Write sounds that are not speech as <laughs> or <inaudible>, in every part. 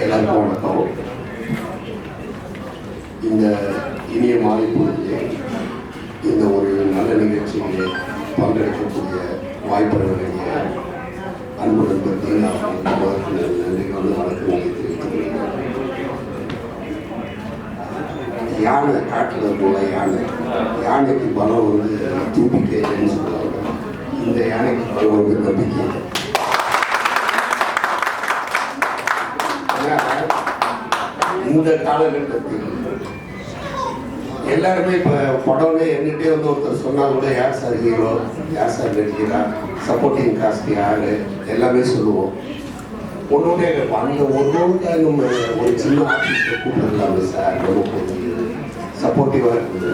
எல்லாருக்கும் வணக்கம். இந்த இனிய மாலை பொழுதிலே இந்த ஒரு நல்ல நிகழ்ச்சியிலே பங்கெடுக்கக்கூடிய வாய்ப்பு வழங்கிய அன்பு நண்பர் தீனா அவர்களுக்கு நன்றி கொண்டு வணக்கம் யானை காட்டுறது போல யானை. யானைக்கு பலம் வந்து தும்பிக்கைன்னு சொல்லுவாங்க. இந்த யானைக்கு பலம் வந்து நம்பிக்கை இந்த காலகட்டத்தில்? எல்லாருமே இப்போ படம்னு என்கிட்டே வந்து ஒருத்தர் சொன்னால் கூட யார் சார் ஹீரோ யார் சார் நடிக்கிறா சப்போர்ட்டிங் காஸ்ட் யார் எல்லாமே சொல்லுவோம். ஒன்னொன்னே அந்த ஒன்னொன்று நம்ம ஒரு சின்ன ஆஃபீஸில் கூப்பிட்டுருந்தாங்க சார் நமக்கு சப்போர்ட்டிவாக இருக்குது.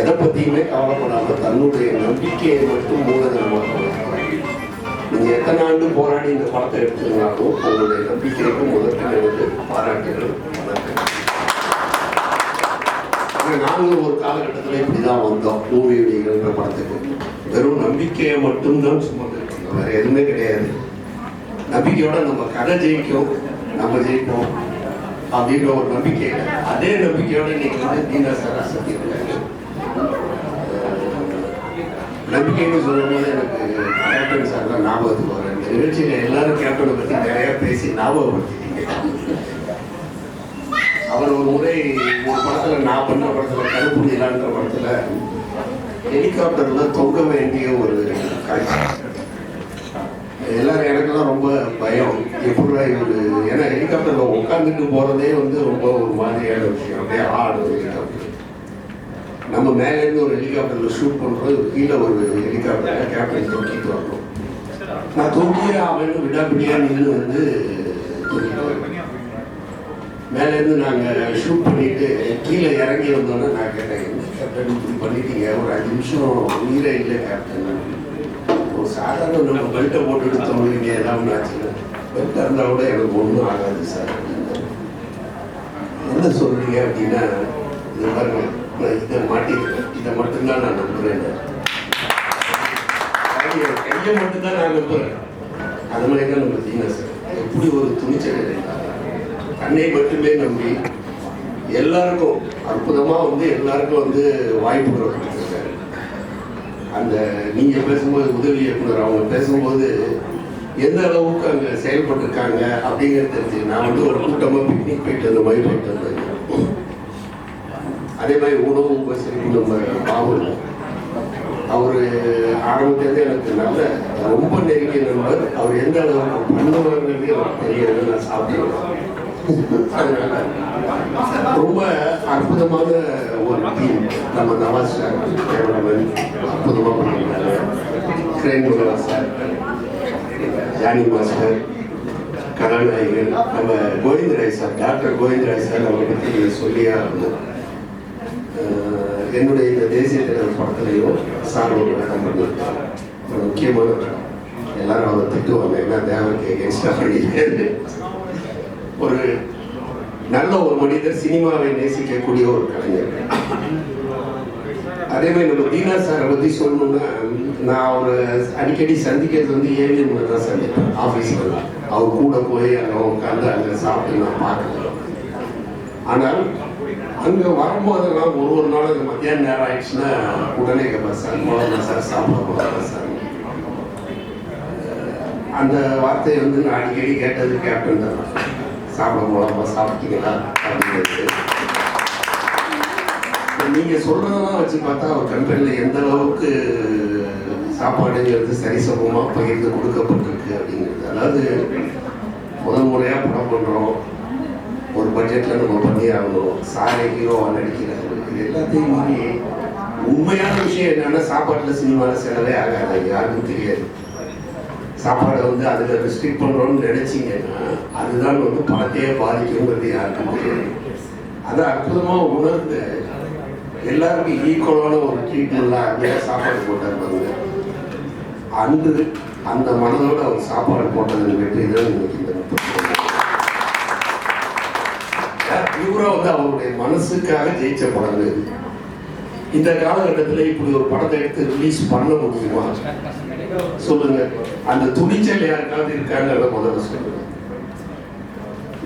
எதை பற்றியுமே கவலைப்படாமல் தன்னுடைய நம்பிக்கையை மட்டும் மூலதனமாக நீங்கள் எத்தனை ஆண்டு போராடி இந்த படத்தை எடுத்துருந்தாலும் உங்களுடைய நம்பிக்கைக்கு முதற்கனை வந்து பாராட்டுகள் நாங்கள் நாங்களும் ஒரு காலகட்டத்தில் இப்படி தான் வந்தோம் மூவி விடிகள்ன்ற படத்துக்கு. வெறும் நம்பிக்கையை மட்டும்தான் சுமந்துருக்கோம் வேற எதுவுமே கிடையாது. நம்பிக்கையோட நம்ம கதை ஜெயிக்கும் நம்ம ஜெயிப்போம் அப்படின்ற ஒரு நம்பிக்கை அதே நம்பிக்கையோட இன்னைக்கு வந்து தீனா சார் சந்திக்கிறாங்க நம்பிக்கைன்னு சொல்லும்போது எனக்கு கேப்டன் சார் தான் ஞாபகத்துக்கு வர இந்த நிகழ்ச்சியில் எல்லாரும் கேப்டனை பற்றி நிறைய பேசி ஞாபகப்படுத்திட்டீங்க. அவர் ஒரு முறை ஒரு படத்துல நான் பண்ண படத்தில் கருப்பு நிலான்ற படத்துல ஹெலிகாப்டர்ல தொங்க வேண்டிய ஒரு காட்சி எல்லாரும் எனக்கெல்லாம் ரொம்ப பயம். எப்படி ஒரு ஏன்னா ஹெலிகாப்டர்ல உட்காந்துட்டு போறதே வந்து ரொம்ப ஒரு மாதிரியான விஷயம். அப்படியே ஆடு ஹெலிகாப்டர். நம்ம மேலேருந்து ஒரு ஹெலிகாப்டர்ல ஷூட் பண்றது கீழே ஒரு ஹெலிகாப்டர்ல கேப்டன் தூக்கிட்டு வரணும். நான் தூக்கியே அவனும் விடாப்பிடியா நின்று வந்து தூக்கிட்டு மேல இருந்து நாங்க ஷூட் பண்ணிட்டு கீழே இறங்கி வந்தோன்னே நான் கேட்டேன் என்ன கேப்டன் இப்படி பண்ணிட்டீங்க? ஒரு அஞ்சு நிமிஷம் உயிரே இல்லை கேப்டன் ஒரு சாதாரண நம்ம பெல்ட்டை போட்டு எடுத்தவங்களுக்கு ஏதாவது ஆச்சுன்னா பெல்ட் இருந்தால் கூட எனக்கு ஒன்றும் ஆகாது சார். என்ன சொல்றீங்க அப்படின்னா இது பாருங்க இதை மாட்டிருக்கேன் இதை மட்டும்தான் நான் நம்புறேன் கையை மட்டும்தான் நான் நம்புறேன். அது மாதிரி தான் நம்ம தீனா சார் எப்படி ஒரு துணிச்சல் இருந்தாங்க தன்னை மட்டுமே நம்பி எல்லாருக்கும் அற்புதமாக வந்து எல்லாருக்கும் வந்து வாய்ப்பு கொடுத்துருக்காரு. அந்த நீங்கள் பேசும்போது உதவி இயக்குனர் அவங்க பேசும்போது எந்த அளவுக்கு அங்கே செயல்பட்டிருக்காங்க அப்படிங்கிறது தெரிஞ்சு நான் வந்து ஒரு கூட்டமாக பிக்னிக் போயிட்டு அந்த மாதிரி போயிட்டு வந்தேன். அதே மாதிரி உணவு உபசரிப்பு நம்ம பாவல் அவர் ஆரம்பத்திலேருந்து எனக்கு நல்ல ரொம்ப நெருங்கிய நண்பர். அவர் எந்த அளவுக்கு பண்ணுவாங்கிறது எனக்கு தெரியாது. நான் சாப்பிடுவேன். ரொம்ப அற்புதமான ஒரு டீம். நம்ம நவாஸ் சார் கேமராமேன் அற்புதமாக பண்ணியிருக்காங்க கிரேன் முகலா சார் ஜானி மாஸ்டர் கதாநாயகன் நம்ம Govindaraj sir doctor Govindaraj sir அவரை பற்றி சொல்லியா இருந்தோம் என்னுடைய இந்த தேசிய திடல் படத்துலையும் சார் ஒரு பண்ணியிருக்காங்க முக்கியமான எல்லாரும் அவரை திட்டுவாங்க. என்ன தேவனுக்கு எகென்ஸ்டாக பண்ணியிருக்காரு ஒரு நல்ல ஒரு மனிதர் சினிமாவை நேசிக்கக்கூடிய ஒரு கலைஞர். அதே மாதிரி நம்ம தீனா சாரை பற்றி சொல்லணும்னா நான் அவரை அடிக்கடி சந்திக்கிறது வந்து ஏவிஎம்ல தான் சந்திப்பேன். ஆஃபீஸில் அவர் கூட போய் அங்கே உட்காந்து அங்கே சாப்பிட்டு நான் பார்க்கலாம் ஆனால் அங்கே வரும்போதெல்லாம் ஒரு ஒரு நாள் அது மத்தியான நேரம் ஆயிடுச்சுன்னா உடனே கேட்பேன் சார் முதல்ல சார் சாப்பிட போகிறேன் சார். அந்த வார்த்தையை வந்து நான் அடிக்கடி கேட்டது கேப்டன் தான். சாப்பிட போகலாமா சாப்பிட்டீங்களா? அப்படிங்கிறது நீங்கள் சொல்றதெல்லாம் வச்சு பார்த்தா அவர் கம்பெனியில் எந்த அளவுக்கு சாப்பாடுங்கிறது சரிசமமா பகிர்ந்து கொடுக்கப்பட்டிருக்கு அப்படிங்கிறது. அதாவது முதல் முறையாக படம் பண்ணுறோம் ஒரு பட்ஜெட்ல நம்ம பண்ணி ஆகணும். சாரை ஹீரோவா நடிக்கிறாரு இது எல்லாத்தையும் மாறி உண்மையான விஷயம் என்னன்னா சாப்பாட்டுல சினிமாவில் செலவே ஆகாது. யாருக்கும் தெரியாது. சாப்பாடை வந்து அதில் ரெஸ்ட்ரிக்ட் பண்ணுறோம்னு நினைச்சீங்கன்னா அதுதான் வந்து பணத்தையே பாதிக்குங்கிறது யாருக்கும் தெரியாது. அதை அற்புதமாக உணர்ந்து எல்லாருக்கும் ஈக்குவலான ஒரு ட்ரீட்மெண்ட்லாம் அங்கேயே சாப்பாடு போட்டாருப்பாங்க அன்று அந்த மனதோட அவர் சாப்பாடு போட்டது வெற்றி தான் இன்னைக்கு இவரை வந்து அவருடைய மனசுக்காக ஜெயிச்ச படம் இந்த காலகட்டத்தில் இப்படி ஒரு படத்தை எடுத்து ரிலீஸ் பண்ண முடியுமா? சொல்லுங்க. அந்த துணிச்சல் யாருக்காவது இருக்காங்க முதல்ல சொல்லுங்க.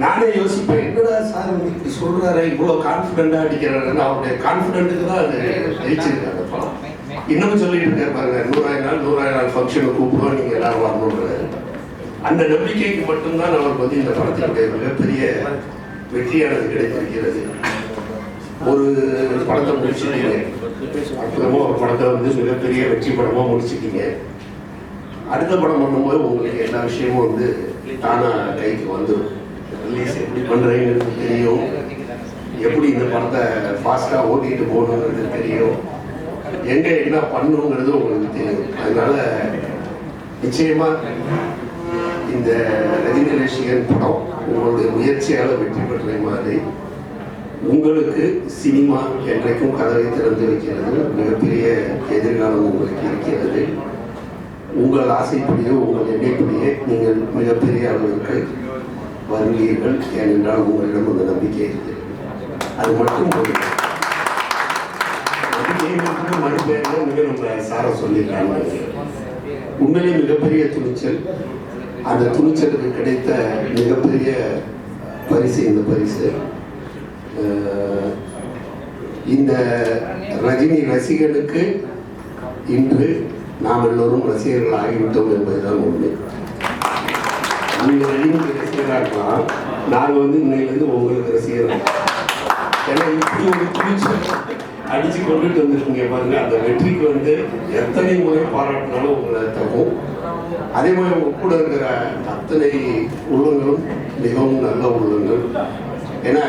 நானே யோசிப்பேன் என்னடா சார் இன்னைக்கு சொல்றாரு இவ்வளோ கான்ஃபிடென்ட்டாக அடிக்கிறாருன்னு. அவருடைய கான்ஃபிடென்ட்டுக்கு தான் அது ஜெயிச்சிருக்காரு படம். இன்னமும் சொல்லிட்டு இருக்காரு பாருங்க நூறாயிரம் நாள் நூறாயிரம் நாள் ஃபங்க்ஷனுக்கு கூப்பிடுவோம் நீங்க எல்லாரும் வரணுன்றாரு அந்த நம்பிக்கைக்கு மட்டும்தான் அவருக்கு வந்து இந்த படத்தினுடைய மிகப்பெரிய வெற்றியானது கிடைத்திருக்கிறது. ஒரு படத்தை முடிச்சிட்டீங்க அப்புறமா ஒரு படத்தை வந்து மிகப்பெரிய வெற்றி படமாக முடிச்சிட்டீங்க அடுத்த படம் பண்ணும்போது உங்களுக்கு எல்லா விஷயமும் வந்து தானாக கைக்கு வந்துடும் ரிலீஸ் எப்படி பண்ணுறீங்கிறது தெரியும். எப்படி இந்த படத்தை ஃபாஸ்ட்டாக ஓட்டிகிட்டு போகணுங்கிறது தெரியும். எங்கே என்ன பண்ணணுங்கிறது உங்களுக்கு தெரியும். அதனால நிச்சயமாக இந்த ரஜினி ரசிகன் படம் உங்களுடைய முயற்சியால் வெற்றி பெற்ற மாதிரி உங்களுக்கு சினிமா என்றைக்கும் கதவை திறந்து வைக்கிறது மிகப்பெரிய எதிர்காலம் உங்களுக்கு இருக்கிறது. உங்கள் ஆசைப்படியோ உங்கள் எண்ணைப்படியே நீங்கள் மிகப்பெரிய அளவிற்கு வருவீர்கள் ஏனென்றால் உங்களிடம் அந்த நம்பிக்கை இருக்கு. அது மட்டும் போதும். மிக நம்ம சார சொல்லியிருக்காங்க. உண்மையிலே மிகப்பெரிய துணிச்சல். அந்த துணிச்சலுக்கு கிடைத்த மிகப்பெரிய பரிசு இந்த பரிசு. இந்த ரஜினி ரசிகனுக்கு இன்று நாம் எல்லோரும் ரசிகர்கள் ஆகிவிட்டோம் என்பதுதான் உண்மை. நீங்கள் ரஜினிக்கு ரசிகராக இருக்கலாம். நாங்கள் வந்து இன்னையிலேருந்து உங்களுக்கு ரசிகர்கள் ஏன்னா இப்படி ஒரு துணிச்சல் அடிச்சு கொண்டுட்டு வந்திருக்கீங்க பாருங்க. அந்த வெற்றிக்கு வந்து எத்தனை முறை பாராட்டினாலும் உங்களை தகும் அதே மாதிரி உங்க கூட இருக்கிற அத்தனை உள்ளங்களும் மிகவும் நல்ல உள்ளங்கள். ஏன்னா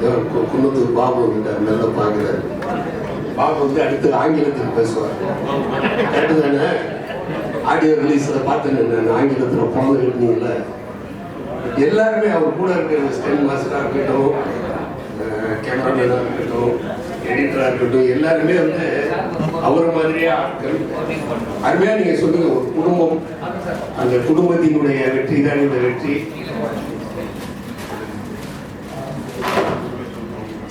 கு- பாபு கிட்ட நல்லா பார்க்கிறாரு. பாபு வந்து அடுத்து ஆங்கிலத்தில் பேசுவார். கரெக்டு தானே ஆடியோ ரிலீஸில் பார்த்தேன் நான் ஆங்கிலத்தில் பிறந்துக்கிட்டீங்கள எல்லாருமே அவர் கூட இருக்கிற ஸ்டென் மாஸ்டராக இருக்கட்டும் கேமராமேனாக இருக்கட்டும் எடிட்டராக இருக்கட்டும் எல்லாருமே வந்து அவர் மாதிரியே ஆட்கள். அருமையாக நீங்கள் சொல்லுங்க ஒரு குடும்பம் அந்த குடும்பத்தினுடைய வெற்றி தான் இந்த வெற்றி.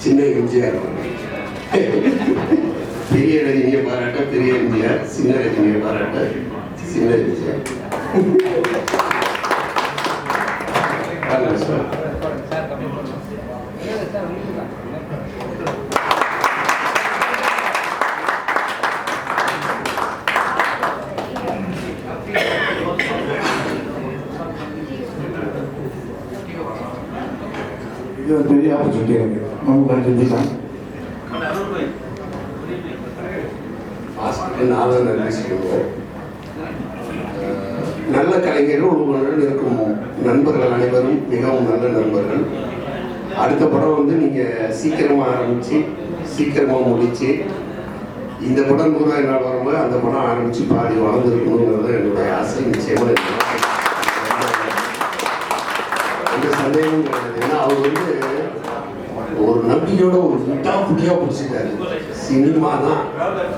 சின்ன எம்ஜிஆர் பெரிய ரஜினியை பாராட்ட பெரிய எம்ஜிஆர் சின்ன ரஜினியை பாராட்ட சின்ன எம்ஜிஆர். <laughs> சார். இது ஒரு பெரிய ஆப்பர்ச்சுனிட்டி எனக்கு நமக்கு செஞ்சுக்கலாம் ஆசிரியர் நானும் நன்றி நல்ல கலைஞர்கள் உங்களுடன் இருக்கும் நண்பர்கள் அனைவரும் மிகவும் நல்ல நண்பர்கள். அடுத்த படம் வந்து நீங்கள் சீக்கிரமாக ஆரம்பித்து சீக்கிரமாக முடித்து இந்த படம் கூட என்னால் வரும்போது அந்த படம் ஆரம்பித்து பாதி வளர்ந்துருக்கணுங்கிறது என்னுடைய ஆசை. நிச்சயமாக இருக்கு. சந்தேகமும் கிடையாது ஏன்னா அவர் வந்து ஒரு நம்பிக்கையோட ஒரு விட்டா புட்டியா பிடிச்சிட்டாரு. சினிமா தான்.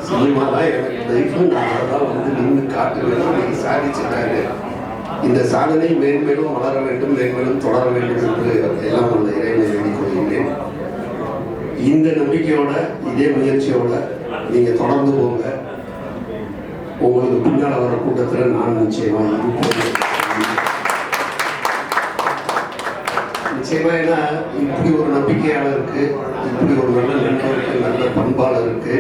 சினிமா தான் எனக்கு லைஃப் நான் அதான் வந்து நின்று காட்டுவேன் சாதிச்சிட்டாரு. இந்த சாதனை மேன்மேலும் வளர வேண்டும் மேன்மேலும் தொடர வேண்டும் என்று எல்லாம் உள்ள இறைவனை வேண்டிக் கொள்கின்றேன் இந்த நம்பிக்கையோட இதே முயற்சியோட நீங்க தொடர்ந்து போங்க. உங்களுக்கு பின்னால் வர கூட்டத்தில் நான் நிச்சயமா இருப்பேன். நிச்சயமா ஏன்னா இப்படி ஒரு நம்பிக்கையாளருக்கு இப்படி ஒரு நல்ல நண்பருக்கு நல்ல பண்பாளருக்கு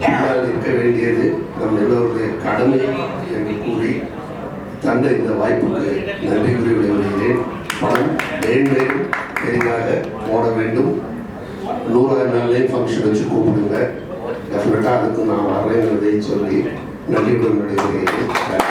பின்னால் இருக்க வேண்டியது நம் எல்லோருடைய கடமை என்று கூறி தந்த இந்த வாய்ப்புக்கு நன்றி கூறி விடைபெறுகிறேன். பணம் மேன்மேலும் பெரிதாக போட வேண்டும். நூறாயிரம் நாள்லேயும் ஃபங்க்ஷன் வச்சு கூப்பிடுங்க. டெஃபினட்டாக அதுக்கு நான் வரேங்கிறதை சொல்லி நன்றியுடன் விடைபெறுகிறேன்.